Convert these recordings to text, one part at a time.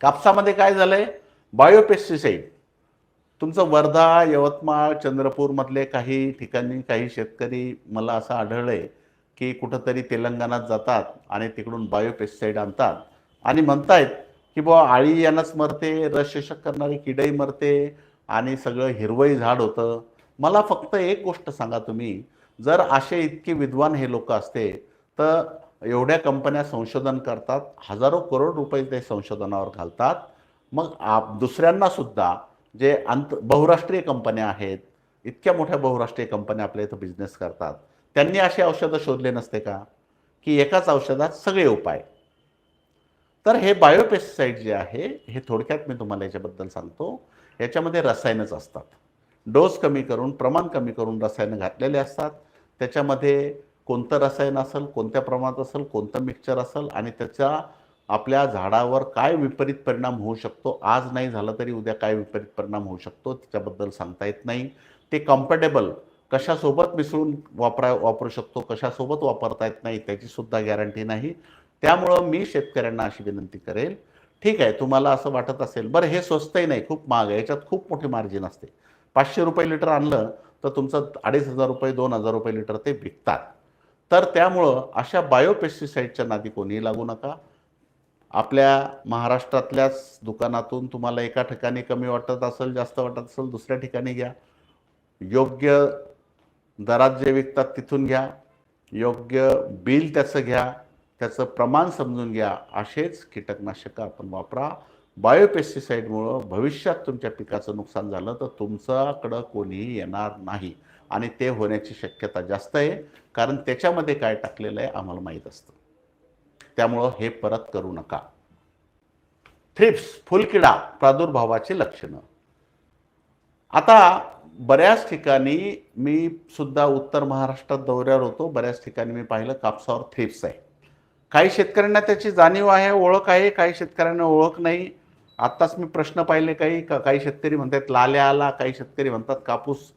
कापसामध्ये काय झालंय? बायोपेस्टिसाईड तुमचं वर्धा यवतमाळ चंद्रपूरमधले काही ठिकाणी काही शेतकरी मला असं आढळलंय की कुठंतरी तेलंगणात जातात आणि तिकडून बायोपेस्टिसाईड आणतात. आणि म्हणतायत की बुवा आळी यानंच मरते रसशोषक करणारी किडही मरते आणि सगळं हिरवंही झाड होतं. मला फक्त एक गोष्ट सांगा तुम्ही. जर असे इतके विद्वान हे लोक असते तर एवढ्या कंपन्या संशोधन करतात हजारो करोड रुपये ते संशोधनावर घालतात. मग आप दुसऱ्यांना सुद्धा जे अंत बहुराष्ट्रीय कंपन्या आहेत इतक्या मोठ्या बहुराष्ट्रीय कंपन्या आपल्या इथं बिझनेस करतात त्यांनी असे औषधं शोधले नसते का? की एकाच औषधात सगळे उपाय. तर हे बायोपेस्टिसाईड जे आहे हे थोडक्यात मी तुम्हाला याच्याबद्दल सांगतो. याच्यामध्ये रसायनच असतात. डोस कमी करून प्रमाण कमी करून रसायनं घातलेले असतात. त्याच्यामध्ये कोणतं रसायन असेल कोणत्या प्रमाणात असेल कोणतं मिक्सचर असेल आणि त्याचा आपल्या झाडावर काय विपरीत परिणाम होऊ शकतो? आज नाही झालं तरी उद्या काय विपरीत परिणाम होऊ शकतो? त्याच्याबद्दल सांगता येत नाही. ते कम्फर्टेबल कशासोबत मिसळून वापरा वापरू शकतो? कशासोबत वापरता येत नाही? त्याचीसुद्धा गॅरंटी नाही. त्यामुळं मी शेतकऱ्यांना अशी विनंती करेल. ठीक आहे तुम्हाला असं वाटत असेल. बरं हे स्वस्तही नाही खूप महाग आहे. याच्यात खूप मोठी मार्जिन असते. पाचशे रुपये लिटर आणलं तर तुमचं अडीच हजार रुपये दोन हजार रुपये लिटर ते विकतात. तर त्यामुळं अशा बायोपेस्टिसाईडच्या नादी कोणीही लागू नका. आपल्या महाराष्ट्रातल्याच दुकानातून तुम्हाला एका ठिकाणी कमी वाटत असेल जास्त वाटत असेल दुसऱ्या ठिकाणी घ्या. योग्य दरात जे विकतात तिथून घ्या. योग्य बिल त्याचं घ्या. त्याचं प्रमाण समजून घ्या. असेच कीटकनाशकं आपण वापरा. बायोपेस्टिसाईडमुळं भविष्यात तुमच्या पिकाचं नुकसान झालं तर तुमच्याकडं कोणीही येणार नाही. आणि ते होण्याची शक्यता जास्त आहे. कारण त्याच्यामध्ये काय टाकलेलं आहे आम्हाला माहीत असतं. त्यामुळं हे परत करू नका. थ्रिप्स फुलकिडा प्रादुर्भावाची लक्षणं. आता बऱ्याच ठिकाणी मी सुद्धा उत्तर महाराष्ट्रात दौऱ्यावर होतो. बऱ्याच ठिकाणी मी पाहिलं कापसावर थ्रिप्स आहे. काही शेतकऱ्यांना त्याची जाणीव आहे ओळख आहे काही शेतकऱ्यांना ओळख नाही. आत्ताच मी प्रश्न पाहिले काही का काही शेतकरी म्हणतात लाल्या आला काही शेतकरी म्हणतात कापूस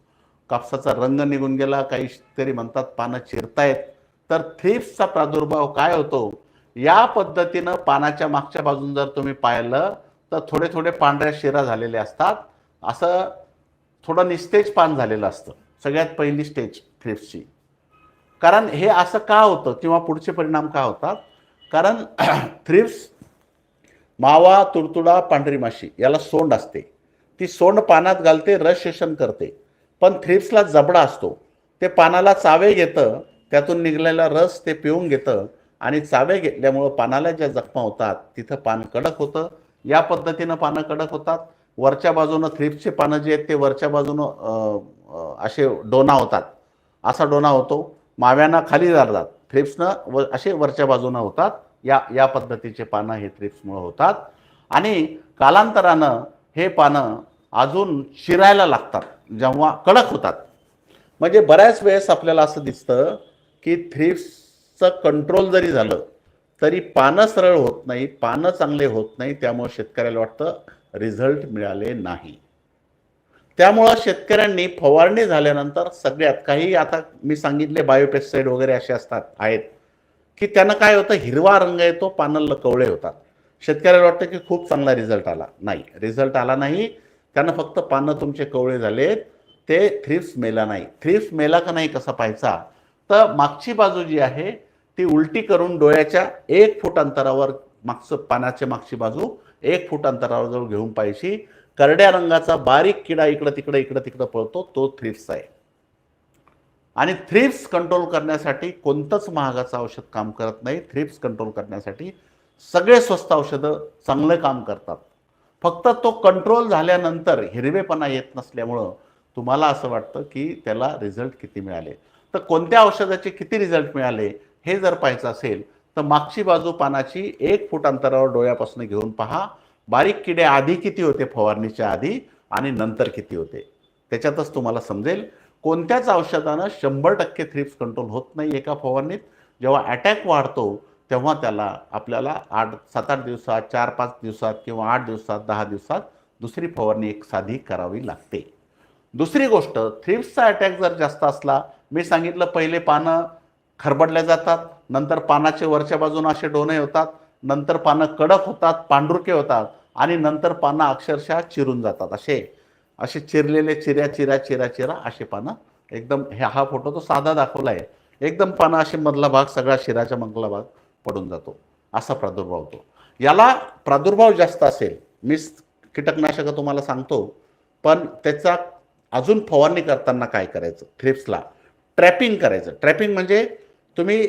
कापसाचा रंग निघून गेला काही तरी म्हणतात पानं चिरतायत. तर थ्रिप्सचा प्रादुर्भाव काय होतो? या पद्धतीनं पानाच्या मागच्या बाजून जर तुम्ही पाहिलं तर थोडे थोडे पांढऱ्या शिरा झालेले असतात. असं थोडं निस्तेज पान झालेलं असतं. सगळ्यात पहिली स्टेज थ्रिप्सची कारण हे असं का होतं किंवा पुढचे परिणाम का होतात? कारण थ्रिप्स मावा तुडतुडा पांढरी माशी याला सोंड असते. ती सोंड पानात घालते रस शोषण करते. पण थ्रिप्सला जबडा असतो. ते पानाला चावे घेतं त्यातून निघालेला रस ते पिऊन घेतं आणि चावे घेतल्यामुळं पानाला ज्या जखमा होतात तिथं पान कडक होतं. या पद्धतीनं पानं कडक होतात. वरच्या बाजूनं थ्रिप्सचे पानं जे आहेत ते वरच्या बाजूनं असे डोना होतात. असा डोना होतो. माव्यांना खाली जातात. थ्रिप्सनं व असे वरच्या बाजूनं होतात. या या पद्धतीचे पानं हे थ्रिप्समुळं होतात. आणि कालांतरानं हे पानं अजून शिरायला लागतात. जेव्हा कडक होतात. म्हणजे बऱ्याच वेळेस आपल्याला असं दिसतं की थ्रिप्सचं कंट्रोल जरी झालं तरी पानं सरळ होत नाही पानं चांगले होत नाही त्यामुळं शेतकऱ्याला वाटतं रिझल्ट मिळाले नाही. त्यामुळं शेतकऱ्यांनी फवारणी झाल्यानंतर सगळ्यात काही आता मी सांगितले बायोपेस्टाईड वगैरे असे असतात आहेत की त्यांना काय होतं हिरवा रंग येतो पानं कवळे होतात. शेतकऱ्याला वाटतं की खूप चांगला रिझल्ट आला नाही. रिझल्ट आला नाही त्यांना फक्त पानं तुमचे कवळे झालेत. ते थ्रिप्स मेला नाही. थ्रिप्स मेला का नाही कसा पाहायचा? तर मागची बाजू जी आहे ती उलटी करून डोळ्याच्या एक फूट अंतरावर मागचं पानाच्या मागची बाजू एक फूट अंतरावर जवळ घेऊन पाहिजे करड्या रंगाचा बारीक किडा इकडं तिकडं इकडं तिकडं पळतो तो थ्रिप्स आहे. आणि थ्रिप्स कंट्रोल करण्यासाठी कोणतंच महागाचं औषध काम करत नाही. थ्रिप्स कंट्रोल करण्यासाठी सगळे स्वस्त औषधं चांगलं काम करतात. फक्त तो कंट्रोल झाल्यानंतर हिरवेपणा येत नसल्यामुळं तुम्हाला असं वाटतं की त्याला रिझल्ट किती मिळाले? तर कोणत्या औषधाचे किती रिझल्ट मिळाले हे जर पाहायचं असेल तर मागची बाजू पानाची एक फूट अंतरावर डोळ्यापासून घेऊन पहा. बारीक किडे आधी किती होते? फवारणीच्या आधी आणि नंतर किती होते? त्याच्यातच तुम्हाला समजेल. कोणत्याच औषधानं शंभर टक्के थ्रिप्स कंट्रोल होत नाही एका फवारणीत. जेव्हा अटॅक वाढतो तेव्हा त्याला आपल्याला आठ सात आठ दिवसात चार पाच दिवसात किंवा आठ दिवसात दहा दिवसात दुसरी फवारणी एक साधी करावी लागते. दुसरी गोष्ट थ्रिप्सचा अटॅक जर जास्त असला मी सांगितलं पहिले पानं खरबडल्या जातात नंतर पानाचे वरच्या बाजूने असे डोने होतात नंतर पानं कडक होतात पांढुरके होतात आणि नंतर पानं अक्षरशः चिरून जातात असे. असे चिरलेले चिऱ्या चिऱ्या चिऱ्या चिरा असे पानं एकदम हे हा फोटो तो साधा दाखवला आहे एकदम पानं असे मधला भाग सगळा शिराच्या मधला भाग. पडून जातो. असा प्रादुर्भाव होतो. याला प्रादुर्भाव जास्त असेल मी कीटकनाशकं तुम्हाला सांगतो पण त्याचा अजून फवारणी करताना काय करायचं? थ्रिप्सला. ट्रॅपिंग करायचं. ट्रॅपिंग म्हणजे तुम्ही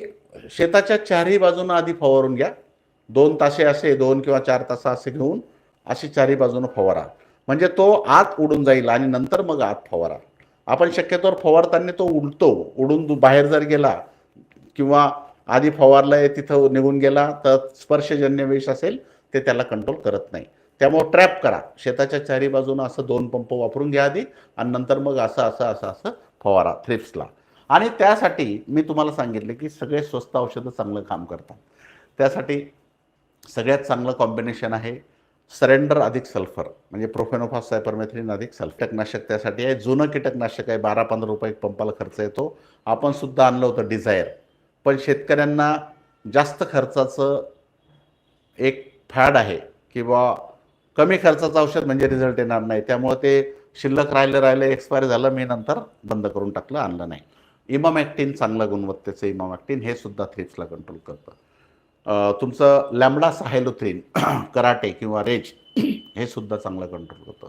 शेताच्या चारही बाजूनं आधी फवारून घ्या. दोन तासे असे दोन किंवा चार तास असे घेऊन अशी चारही बाजूनं फवारा. म्हणजे तो आत उडून जाईल आणि नंतर मग आत फवारा. आपण शक्यतोवर फवारताना तो उडतो. उडून बाहेर जर गेला किंवा आधी फवारलाय तिथं निघून गेला तर स्पर्शजन्य विष असेल ते त्याला कंट्रोल करत नाही. त्यामुळं ट्रॅप करा. शेताच्या चारी बाजूनं असं दोन पंप वापरून घ्या आधी आणि नंतर मग असं असं असं असं फवारा थ्रिप्सला आणि त्यासाठी मी तुम्हाला सांगितले की सगळे स्वस्त औषधं चांगलं काम करतात. त्यासाठी सगळ्यात चांगलं कॉम्बिनेशन आहे सरेंडर अधिक सल्फर म्हणजे प्रोफेनोफॉस सायपरमेथ्रिन अधिक सल्फेटनाशक कीटकनाशक त्यासाठी आहे. जुनं कीटकनाशक आहे. बारा पंधरा रुपये एक पंपाला खर्च येतो. आपण सुद्धा आणलं होतं डिझायर. पण शेतकऱ्यांना जास्त खर्चाचं एक फॅड आहे किंवा कमी खर्चाचं औषध म्हणजे रिझल्ट येणार नाही. त्यामुळे ते शिल्लक राहिलं राहिलं एक्सपायर झालं मी नंतर बंद करून टाकलं आणलं नाही. इमामॅक्टिन चांगलं गुणवत्तेचं इमामॅक्टिन हे सुद्धा थ्रिप्सला कंट्रोल करतं. तुमचं लॅमडा साहेलोथ्रिन कराटे किंवा रेज हे सुद्धा चांगलं कंट्रोल करतं.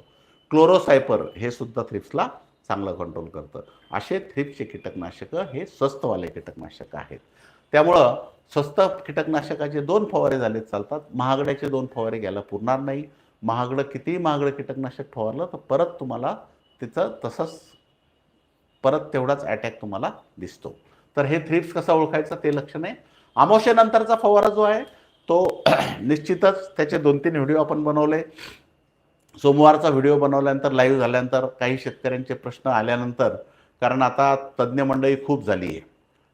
क्लोरोसायपर हे सुद्धा थ्रिप्सला चांगलं कंट्रोल करतं. असे थ्रिप्सचे कीटकनाशकं हे स्वस्तवाले कीटकनाशकं आहेत. त्यामुळं स्वस्त कीटकनाशकाचे दोन फवारे झाले चालतात. महागड्याचे दोन फवारे घ्यायला पुरणार नाही. महागडं कितीही महागडं कीटकनाशक फवारलं तर परत तुम्हाला तिचं तसंच परत तेवढाच अटॅक तुम्हाला दिसतो. तर हे थ्रिप्स कसा ओळखायचं ते लक्ष नाही. आमोशेनंतरचा फवारा जो आहे तो निश्चितच त्याचे दोन तीन व्हिडिओ आपण बनवले. सोमवारचा व्हिडिओ बनवल्यानंतर लाईव्ह झाल्यानंतर काही शेतकऱ्यांचे प्रश्न आल्यानंतर कारण आता तज्ज्ञ मंडळी खूप झाली आहे.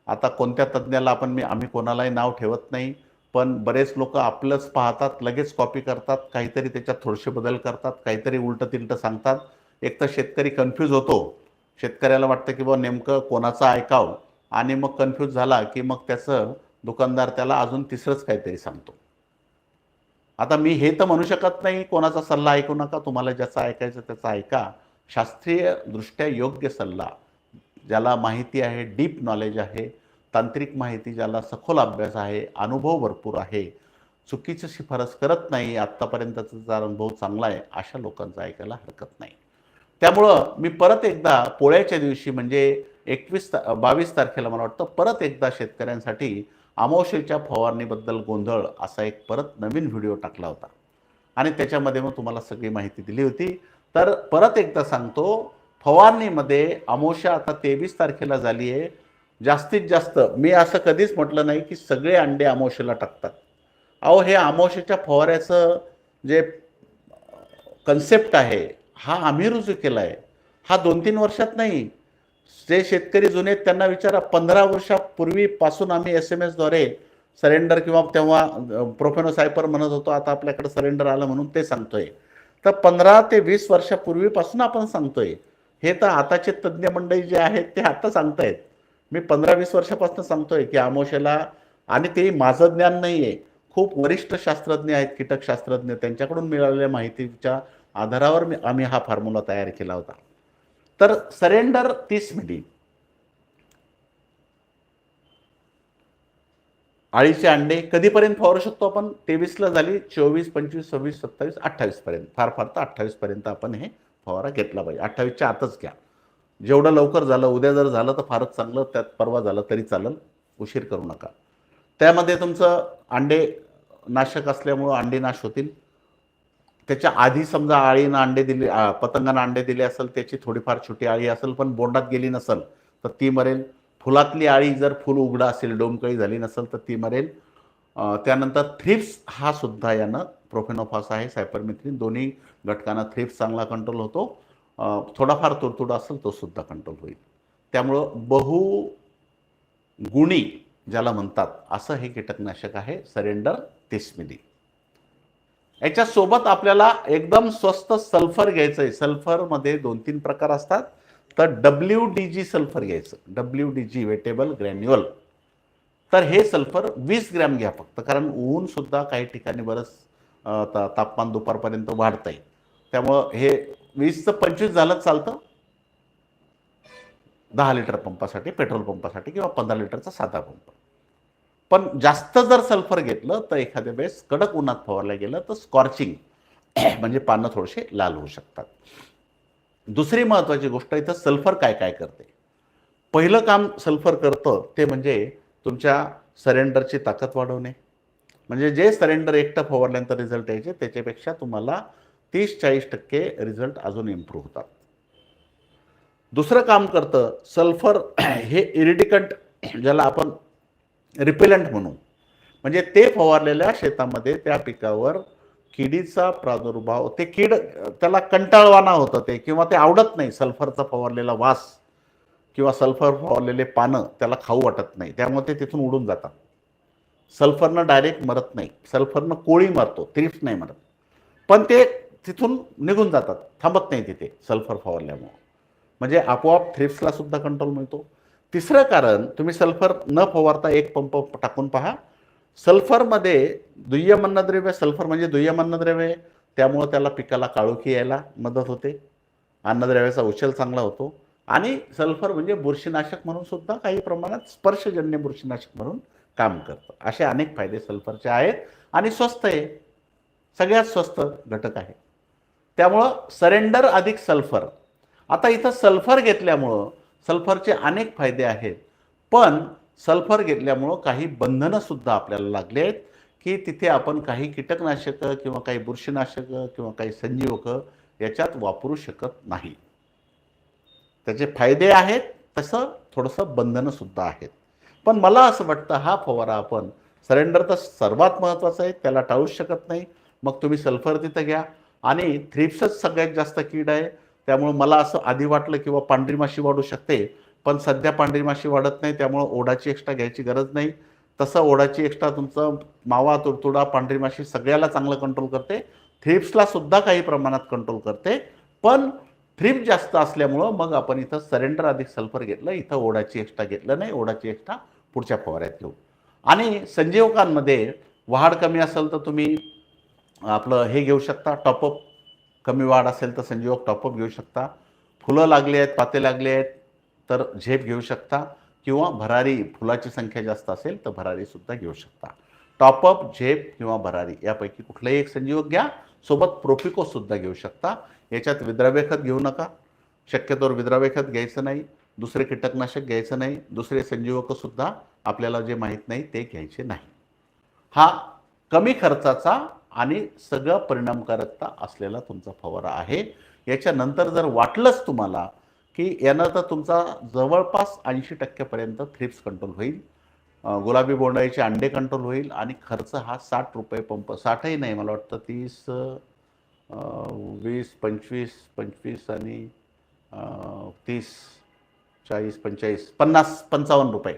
आता कोणत्या तज्ज्ञाला आपण मी आम्ही कोणालाही नाव ठेवत नाही पण बरेच लोक आपलंच पाहतात लगेच कॉपी करतात काहीतरी त्याच्यात थोडेसे बदल करतात काहीतरी उलटं तिलटं सांगतात. एक तर शेतकरी कन्फ्यूज होतो. शेतकऱ्याला वाटतं की बुवा नेमकं कोणाचं ऐकावं? आणि मग कन्फ्यूज झाला की मग त्याचं दुकानदार त्याला अजून तिसरंच काहीतरी सांगतो. आता मी हे तर म्हणू शकत नाही कोणाचा सल्ला ऐकू नका तुम्हाला ज्याचा ऐकायचं त्याचा ऐका. शास्त्रीय दृष्ट्या योग्य सल्ला ज्याला माहिती आहे डीप नॉलेज आहे तांत्रिक माहिती ज्याला सखोल अभ्यास आहे अनुभव भरपूर आहे. चुकीची शिफारस करत नाही आत्तापर्यंतचा जर अनुभव चांगला आहे अशा लोकांचा ऐकायला हरकत नाही. त्यामुळं मी परत एकदा पोळ्याच्या दिवशी म्हणजे एकवीस ता बावीस तारखेला मला वाटतं परत एकदा शेतकऱ्यांसाठी अमावशेच्या फवारणीबद्दल गोंधळ असा एक परत नवीन व्हिडिओ टाकला होता. आणि त्याच्यामध्ये मग तुम्हाला सगळी माहिती दिली होती. तर परत एकदा सांगतो फवारणीमध्ये अमावस्या आता तेवीस तारखेला झाली आहे. जास्तीत जास्त मी असं कधीच म्हटलं नाही की सगळे अंडे अमावशेला टाकतात. अहो हे अमावशेच्या फवाऱ्याचं जे कन्सेप्ट आहे हा आम्ही रुजू केला आहे हा दोन तीन वर्षात नाही जे शेतकरी जुने आहेत त्यांना विचारा पंधरा वर्षापूर्वीपासून आम्ही एस एम एसद्वारे सरेंडर किंवा तेव्हा प्रोफेनो सायपर म्हणत होतो आता आपल्याकडे सरेंडर आलं म्हणून ते सांगतोय. तर पंधरा ते वीस वर्षापूर्वीपासून आपण सांगतोय. हे तर आताचे तज्ज्ञ मंडळी जे आहेत ते आता सांगतायत. मी पंधरा वीस वर्षापासून सांगतोय की आमोशेला आणि ते माझं ज्ञान नाही आहे खूप वरिष्ठ शास्त्रज्ञ आहेत कीटकशास्त्रज्ञ त्यांच्याकडून मिळालेल्या माहितीच्या आधारावर मी आम्ही हा फॉर्म्युला तयार केला होता. तर सरेंडर तीस मिली आळीचे अंडे कधीपर्यंत फवारू शकतो आपण? तेवीसला झाली चोवीस पंचवीस सव्वीस सत्तावीस अठ्ठावीस पर्यंत फार फार तर अठ्ठावीस पर्यंत आपण हे फवारा घेतला पाहिजे. अठ्ठावीसच्या आतच घ्या. जेवढं लवकर झालं उद्या जर झालं तर फारच चांगलं त्यात परवा झालं तरी चालेल. उशीर करू नका. त्यामध्ये तुमचं अंडे नाशक असल्यामुळं अंडे नाश होतील. त्याच्या आधी समजा आळीनं अंडे दिले पतंगानं अंडे दिले असेल त्याची थोडीफार छोटी आळी असेल पण बोंडात गेली नसेल तर ती मरेल. फुलातली आळी जर फुल उघडं असेल डोमकळी झाली नसेल तर ती मरेल. त्यानंतर थ्रिप्स हा सुद्धा यानं प्रोफेनोफास आहे सायपरमिथ्रिन. दोन्ही घटकांना थ्रिप्स चांगला कंट्रोल होतो. थोडाफार तुडतुडा असेल तो सुद्धा कंट्रोल होईल. त्यामुळं बहु गुणी ज्याला म्हणतात असं हे कीटकनाशक आहे सरेंडर तीस मिली याच्यासोबत आपल्याला एकदम स्वस्त सल्फर घ्यायचं आहे सल्फरमध्ये दोन तीन प्रकार असतात. तर डब्ल्यू डी जी सल्फर घ्यायचं. W D G wettable granule. तर हे सल्फर वीस ग्रॅम घ्या फक्त. कारण ऊन सुद्धा काही ठिकाणी बरंच ता तापमान दुपारपर्यंत वाढतंय. त्यामुळं हे वीसचं पंचवीस झालं चालतं. दहा लिटर पंपासाठी पेट्रोल पंपासाठी किंवा पंधरा लिटरचा साधा पंप. पण जास्त जर सल्फर घेतलं तर एखाद्या वेळेस कडक उन्हात फवारलं गेलं तर स्कॉर्चिंग म्हणजे पानं थोडेसे लाल होऊ शकतात. दुसरी महत्त्वाची गोष्ट इथं सल्फर काय काय करते? पहिलं काम सल्फर करतं ते म्हणजे तुमच्या सरेंडरची ताकद वाढवणे. म्हणजे जे सरेंडर एकटं फवारल्यानंतर रिझल्ट यायचे त्याच्यापेक्षा तुम्हाला तीस चाळीस टक्के रिझल्ट अजून इम्प्रूव्ह होतात. दुसरं काम करतं सल्फर हे इरिडिकंट ज्याला आपण रिपेलंट म्हणून. म्हणजे ते फवारलेल्या शेतामध्ये त्या पिकावर किडीचा प्रादुर्भाव ते कीड त्याला कंटाळवाना होतं ते किंवा ते आवडत नाही सल्फरचा फवारलेला वास किंवा सल्फर फवारलेले पानं त्याला खाऊ वाटत नाही. त्यामुळे ते तिथून उडून जातात. सल्फरनं डायरेक्ट मरत नाही. सल्फरनं कोळी मरतो थ्रिप्स नाही मरत. पण ते तिथून निघून जातात थांबत नाही तिथे सल्फर फवारल्यामुळं. म्हणजे आपोआप थ्रिप्सला सुद्धा कंट्रोल मिळतो. तिसरं कारण तुम्ही सल्फर न फवारता एक पंप टाकून पहा. सल्फरमध्ये दुय्यम अन्नद्रव्य सल्फर म्हणजे दुय्यम अन्नद्रव्य आहे. त्यामुळं त्याला पिकाला काळोखी यायला मदत होते. अन्नद्रव्याचा उचल चांगला होतो. आणि सल्फर म्हणजे बुरशीनाशक म्हणून सुद्धा काही प्रमाणात स्पर्शजन्य बुरशीनाशक म्हणून काम करतं. असे अनेक फायदे सल्फरचे आहेत आणि स्वस्त आहे. सगळ्यात स्वस्त घटक आहे. त्यामुळं सरेंडर अधिक सल्फर. आता इथं सल्फर घेतल्यामुळं सल्फरचे अनेक फायदे आहेत. पण सल्फर घेतल्यामुळं काही बंधनंसुद्धा आपल्याला लागले आहेत की तिथे आपण काही कीटकनाशकं किंवा काही बुरशीनाशकं किंवा काही संजीवकं याच्यात वापरू शकत नाही. त्याचे फायदे आहेत तसं थोडंसं बंधनंसुद्धा आहेत. पण मला असं वाटतं हा फवारा आपण सरेंडर तर सर्वात महत्त्वाचा आहे त्याला टाळूच शकत नाही. मग तुम्ही सल्फर तिथं घ्या. आणि थ्रिप्सच सगळ्यात जास्त कीड आहे. त्यामुळं मला असं आधी वाटलं किंवा पांढरी माशी वाढू शकते पण सध्या पांढरी माशी वाढत नाही त्यामुळं ओढाची एक्स्ट्रा घ्यायची गरज नाही. तसं ओढाची एक्स्ट्रा तुमचं मावा तुडतुडा पांढरी माशी सगळ्याला चांगलं कंट्रोल करते. थ्रिप्सला सुद्धा काही प्रमाणात कंट्रोल करते. पण थ्रिप जास्त असल्यामुळं मग आपण इथं सरेंडर अधिक सल्फर घेतलं इथं ओढाची एक्स्ट्रा घेतलं नाही ओढाची एक्स्ट्रा पुढच्या फवाऱ्यात घेऊ. आणि संजीवकांमध्ये वाढ कमी असेल तर तुम्ही आपलं हे घेऊ शकता टॉपअप कमी वाढ असेल तर संजीवक टॉपअप घेऊ शकता. फुलं लागली आहेत पाते लागले आहेत तर झेप घेऊ शकता. किंवा भरारी फुलाची संख्या जास्त असेल तर भरारीसुद्धा घेऊ शकता. टॉपअप झेप किंवा भरारी यापैकी कुठलंही एक संजीवक घ्या. सोबत प्रोफिकोसुद्धा घेऊ शकता. याच्यात विद्राव्य खत घेऊ नका. शक्यतोवर विद्राव्य खत घ्यायचं नाही. दुसरे कीटकनाशक घ्यायचं नाही. दुसरे संजीवकसुद्धा आपल्याला जे माहीत नाही ते घ्यायचे नाही. हा कमी खर्चाचा आणि सगळं परिणामकारकता असलेला तुमचा फवारा आहे. याच्यानंतर जर वाटलंच तुम्हाला की यानं तर तुमचा जवळपास ऐंशी टक्क्यापर्यंत थ्रिप्स कंट्रोल होईल गुलाबी बोंडाईचे अंडे कंट्रोल होईल आणि खर्च हा साठ रुपये पंप साठही नाही मला वाटतं तीस वीस पंचवीस पंचवीस आणि तीस चाळीस पंचेचाळीस पन्नास पंचावन्न रुपये.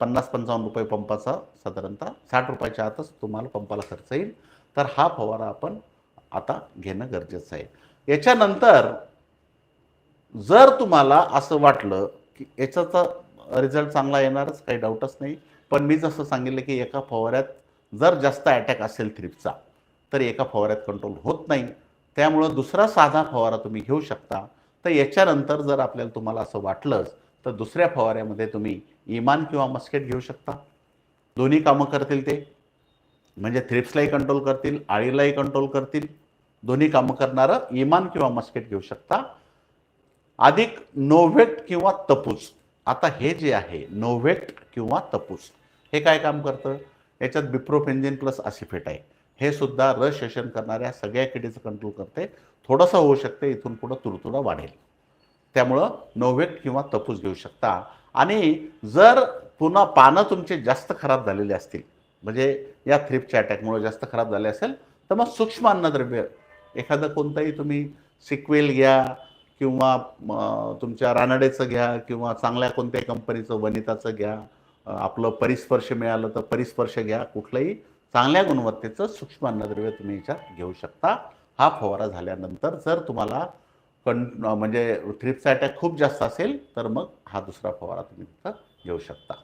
पन्नास पंचावन्न रुपये पंपाचा साधारणतः साठ रुपयाच्या आतच तुम्हाला पंपाला खर्च येईल. तर हा फवारा आपण आता घेणं गरजेचं आहे. याच्यानंतर जर तुम्हाला असं वाटलं की याचा रिझल्ट चांगला येणारच काही डाऊटच नाही. पण मी जसं सांगितलं की एका फवाऱ्यात जर जास्त अटॅक असेल थ्रिपचा तर एका फवाऱ्यात कंट्रोल होत नाही. त्यामुळं दुसरा साधा फवारा तुम्ही घेऊ शकता. तर याच्यानंतर जर आपल्याला तुम्हाला असं वाटलंच तर दुसऱ्या फवाऱ्यामध्ये तुम्ही इमान किंवा मस्केट घेऊ शकता. दोन्ही कामं करतील ते. म्हणजे थ्रिप्सलाही कंट्रोल करतील आळीलाही कंट्रोल करतील. दोन्ही कामं करणारं इमान किंवा मस्केट घेऊ शकता. अधिक नोव्हेट किंवा तपूस. आता हे जे आहे नोव्हेट किंवा तपूस हे काय काम करतं? याच्यात बिप्रोफेन्झिन प्लस असिफेट आहे हे सुद्धा रस शोषण करणाऱ्या सगळ्या किडीचं कंट्रोल करते. थोडंसं होऊ शकते इथून पुढं तुडतुडा वाढेल. त्यामुळं नोव्हेट किंवा तपूस घेऊ शकता. आणि जर पुन्हा पानं तुमचे जास्त खराब झालेले असतील म्हणजे या थ्रिपच्या अटॅकमुळे जास्त खराब झाले असेल तर मग सूक्ष्म अन्नद्रव्य एखादं कोणतंही तुम्ही सिक्वेल घ्या किंवा तुमच्या रानडेचं घ्या किंवा चांगल्या कोणत्याही कंपनीचं वनिताचं घ्या आपलं परिस्पर्श मिळालं तर परिस्पर्श घ्या कुठलंही चांगल्या गुणवत्तेचं सूक्ष्म अन्नद्रव्य तुम्ही याच्यात घेऊ शकता. हा फवारा झाल्यानंतर जर तुम्हाला कण म्हणजे थ्रिप्सचा अटॅक खूप जास्त असेल तर मग हा दुसरा फवारा तुम्ही तिथं घेऊ शकता.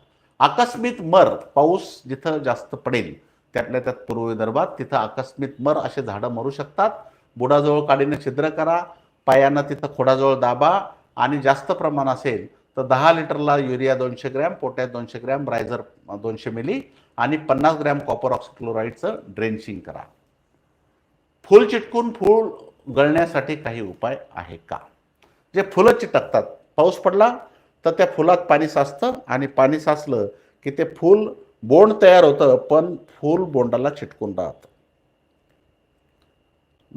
आकस्मित मर पाऊस जिथं जास्त पडेल त्यातल्या त्यात पूर्व विदर्भात तिथं आकस्मिक मर असे झाडं मरू शकतात. बुडाजवळ काडीने छिद्र करा पायानं तिथं खोडाजवळ दाबा आणि जास्त प्रमाण असेल तर दहा लिटरला युरिया दोनशे ग्रॅम पोटॅश दोनशे ग्रॅम रायझर दोनशे मिली आणि पन्नास ग्रॅम कॉपर ऑक्सिक्लोराईडचं ड्रेंचिंग करा. फूल चिटकून फूल गळण्यासाठी काही उपाय आहे का? जे फुलं चिटकतात. पाऊस पडला तर त्या फुलात पाणी साचतं आणि पाणी साचलं की ते फूल बोंड तयार होतं पण फूल बोंडाला चिटकून राहतं.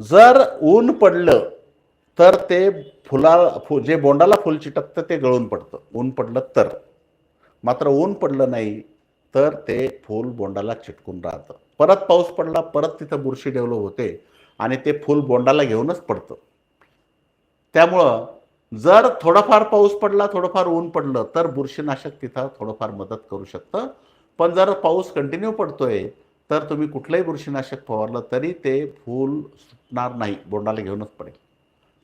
जर ऊन पडलं तर ते फुला फु जे बोंडाला फुल चिटकतं ते गळून पडतं. ऊन पडलं तर. मात्र ऊन पडलं नाही तर ते फूल बोंडाला चिटकून राहतं. परत पाऊस पडला परत तिथं बुरशी डेव्हलप होते. आणि ते फूल बोंडाला घेऊनच पडतं. त्यामुळं जर थोडाफार पाऊस पडला थोडंफार ऊन पडलं तर बुरशीनाशक तिथं थोडंफार मदत करू शकतं. पण जर पाऊस कंटिन्यू पडतोय तर तुम्ही कुठलंही बुरशीनाशक फवारलं तरी ते फूल सुटणार नाही बोंडाला घेऊनच पडेल.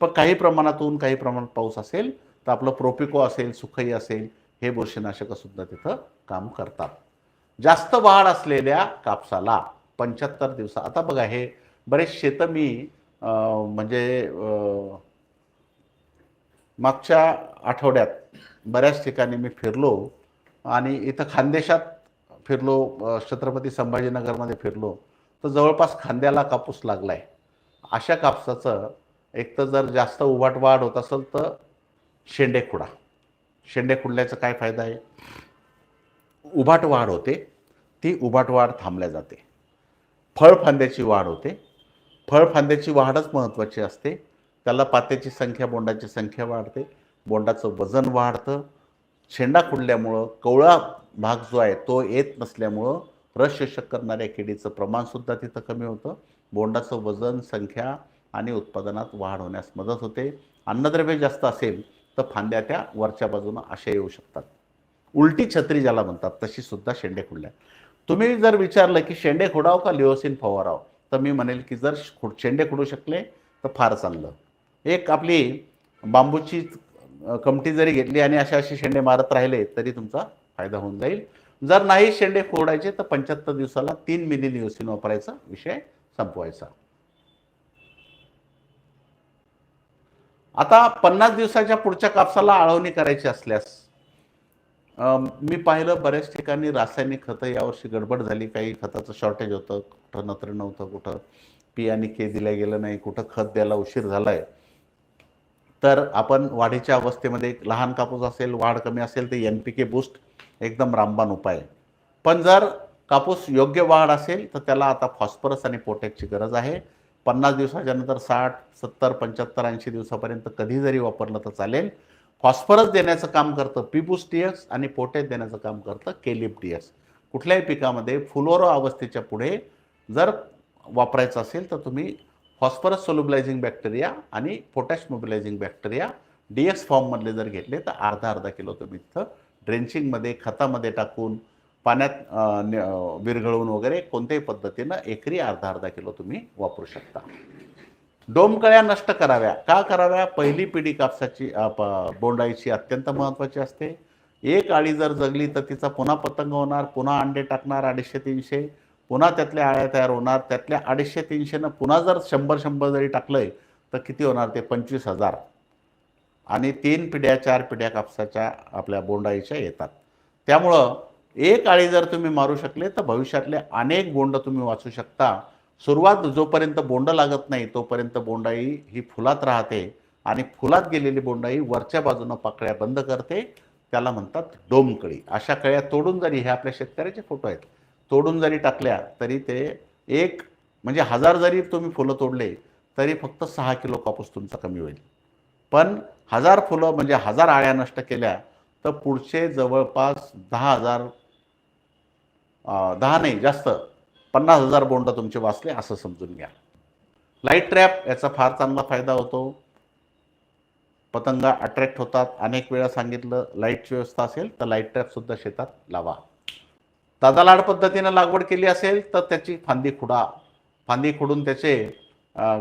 पण काही प्रमाणात ऊन काही प्रमाणात पाऊस असेल तर आपलं प्रोपिको असेल सुखई असेल हे बुरशीनाशकं सुद्धा तिथं काम करतात. जास्त वाढ असलेल्या कापसाला पंच्याहत्तर दिवसा आता बघा हे बरेच शेतं मी म्हणजे मागच्या आठवड्यात बऱ्याच ठिकाणी मी फिरलो आणि इथं खानदेशात फिरलो छत्रपती संभाजीनगरमध्ये फिरलो. तर जवळपास खांद्याला कापूस लागला आहे अशा कापसाचं एक तर जर जास्त उभाट वाढ होत असेल तर शेंडे खुडा शेंडे खुडल्याचा काय फायदा आहे? उभाट वाढ होते. ती उभाट वाढ थांबल्या जाते. फळफांद्याची वाढ होते. फळफांद्याची वाढच महत्त्वाची असते. त्याला पात्याची संख्या बोंडाची संख्या वाढते. बोंडाचं वजन वाढतं. शेंडा खुडल्यामुळं कवळा भाग जो आहे तो येत नसल्यामुळं रस शोषक करणाऱ्या किडीचं प्रमाणसुद्धा तिथं कमी होतं. बोंडाचं वजन संख्या आणि उत्पादनात वाढ होण्यास मदत होते. अन्नद्रव्य जास्त असेल तर फांद्या त्या वरच्या बाजूनं अशा येऊ शकतात. उलटी छत्री ज्याला म्हणतात तशीसुद्धा शेंडे खुडल्या. तुम्ही जर विचारलं की शेंडे खुडाव का लिओसिन फवाराव? तर मी म्हणेल की जर खुड शेंडे खुडू शकले तर फार चांगलं. एक आपली बांबूची कमटी जरी घेतली आणि अशा असे शेंडे मारत राहिले तरी तुमचा फायदा होऊन जाईल. जर नाही शेंडे फोडायचे तर पंच्याहत्तर दिवसाला तीन मिली लिओसिन वापरायचा विषय संपवायचा. आता पन्नास दिवसाच्या पुढच्या कापसाला आळवणी करायची असल्यास मी पाहिलं बऱ्याच ठिकाणी रासायनिक खतं यावर्षी गडबड झाली काही खताचं शॉर्टेज होतं. कुठं नत्र नव्हतं कुठं पी आणि के दिलं गेलं नाही कुठं खत द्यायला उशीर झालाय. तर आपण वाढीच्या अवस्थेमध्ये एक लहान कापूस असेल वाढ कमी असेल तर एन पी के बूस्ट एकदम रामबाण उपाय. पण जर कापूस योग्य वाढ असेल तर त्याला आता फॉस्फरस आणि पोटॅकची गरज आहे. पन्नास दिवसाच्या नंतर साठ सत्तर पंच्याहत्तर ऐंशी दिवसापर्यंत कधी जरी वापरलं तर चालेल. फॉस्फरस देण्याचं काम करतं पिबूस टीएक्स आणि पोटॅश देण्याचं काम करतं केलिप टीएक्स कुठल्याही पिकामध्ये फुलोरो अवस्थेच्या पुढे जर वापरायचं असेल तर तुम्ही फॉस्फरस सोल्युबलायझिंग बॅक्टेरिया आणि potash mobilising bacteria D X फॉर्ममधले जर घेतले तर अर्धा अर्धा किलो तुम्ही तिथं ड्रेंचिंगमध्ये खतामध्ये टाकून पाण्यात न- विरघळवून वगैरे कोणत्याही पद्धतीनं एकरी अर्धा अर्धा किलो तुम्ही वापरू शकता. डोमकळ्या नष्ट कराव्या. का कराव्या? पहिली पिढी कापसाची बोंडाईची अत्यंत महत्त्वाची असते. एक आळी जर जगली तर तिचा पुन्हा पतंग होणार पुन्हा अंडे टाकणार अडीचशे तीनशे. पुन्हा त्यातल्या आळ्या तयार होणार. त्यातल्या अडीचशे तीनशेनं पुन्हा जर शंभर शंभर जरी टाकलंय तर किती होणार ते? पंचवीस हजार. आणि तीन पिढ्या चार पिढ्या कापसाच्या आपल्या बोंडाईच्या येतात. त्यामुळं एक आळी जर तुम्ही मारू शकले तर भविष्यातले अनेक बोंड तुम्ही वाचू शकता. सुरुवात जोपर्यंत बोंड लागत नाही तोपर्यंत बोंडाई ही फुलात राहते आणि फुलात गेलेली बोंडाई वरच्या बाजूनं पाकळ्या बंद करते. त्याला म्हणतात डोमकळी. अशा कळ्या तोडून जरी हे आपल्या शेतकऱ्याचे फोटो आहेत तोडून जरी टाकल्या तरी ते एक म्हणजे हजार जरी तुम्ही फुलं तोडले तरी फक्त सहा किलो कापूस तुमचा कमी होईल. पण हजार फुलं म्हणजे हजार आळ्या नष्ट केल्या तर पुढचे जवळपास दहा हजार दहा नाही जास्त पन्नास हजार बोंड तुमचे वाचले असं समजून घ्या. लाइट ट्रॅप याचा फार चांगला फायदा होतो. पतंगा अट्रॅक्ट होतात. अनेक वेळा सांगितलं लाईटची व्यवस्था असेल तर लाइट ट्रॅपसुद्धा शेतात लावा. लाड पद्धतीनं लागवड केली असेल तर त्याची फांदी खुडा. फांदी खुडून त्याचे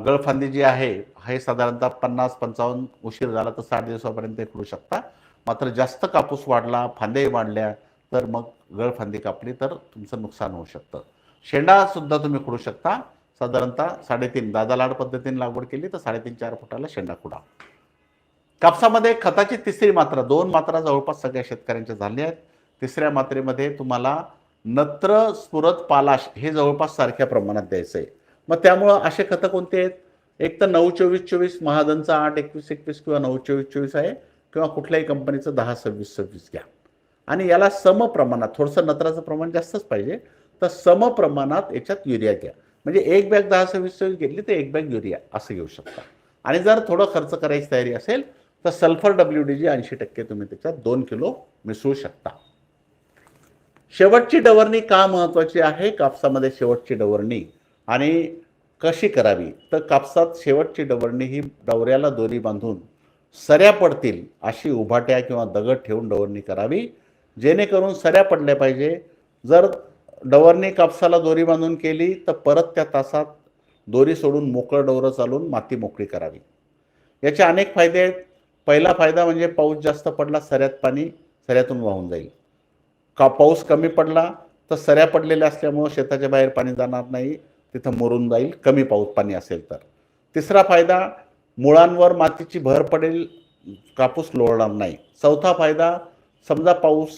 गळफांदी जी आहे हे साधारणतः पन्नास पंचावन्न उशीर झाला तर साठ दिवसापर्यंत खुडू शकता. मात्र जास्त कापूस वाढला फांद्याही वाढल्या तर मग गळफांदी कापली तर तुमचं नुकसान होऊ शकतं. शेंडासुद्धा तुम्ही खुडू शकता. साधारणतः साडेतीन दादा लाड पद्धतीने लागवड केली तर साडेतीन चार फुटाला शेंडा खुडा. कापसामध्ये खताची तिसरी मात्रा दोन मात्रा जवळपास सगळ्या शेतकऱ्यांच्या झाल्या आहेत. तिसऱ्या मात्रेमध्ये तुम्हाला नत्र स्फुरत पालाश हे जवळपास सारख्या प्रमाणात द्यायचं आहे मग त्यामुळं असे खतं कोणते आहेत? एक तर नऊ चोवीस चोवीस महादनचा आठ एकवीस एकवीस किंवा नऊ चोवीस चोवीस आहे किंवा कुठल्याही कंपनीचं दहा सव्वीस सव्वीस घ्या. आणि याला सम प्रमाणात थोडंसं नत्राचं प्रमाण जास्तच पाहिजे तर सम प्रमाणात याच्यात युरिया घ्या. म्हणजे एक बॅग दहा सव्वीस सव्वीस घेतली तर एक बॅग युरिया असं घेऊ शकता. आणि जर थोडं खर्च करायची तयारी असेल तर सल्फर डब्ल्यू डी जी ऐंशी टक्के तुम्ही त्याच्यात दोन किलो मिसळू शकता. शेवटची डवरणी का महत्त्वाची आहे? कापसामध्ये शेवटची डवरणी. आणि कशी करावी? तर कापसात शेवटची डवरणी ही डवऱ्याला दोरी बांधून सऱ्या पडतील अशी उभाट्या किंवा दगड ठेवून डवरणी करावी. जेणेकरून सऱ्या पडल्या पाहिजे. जर डवरणी कापसाला दोरी बांधून केली तर परत त्या तासात दोरी सोडून मोकळं डवरं चालून माती मोकळी करावी. याचे अनेक फायदे आहेत. पहिला फायदा म्हणजे पाऊस जास्त पडला सऱ्यात पाणी सऱ्यातून वाहून जाईल. का पाऊस कमी पडला तर सऱ्या पडलेल्या असल्यामुळं शेताच्या बाहेर पाणी जाणार नाही तिथं मुरून जाईल कमी पाऊस पाणी असेल तर. तिसरा फायदा मुळांवर मातीची भर पडेल कापूस लोळणार नाही. चौथा फायदा समजा पाऊस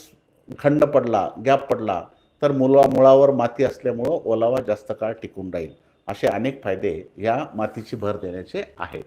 खंड पडला गॅप पडला तर मुला मुळावर माती असल्यामुळं ओलावा जास्त काळ टिकून राहील. असे अनेक फायदे या मातीची भर देण्याचे आहेत.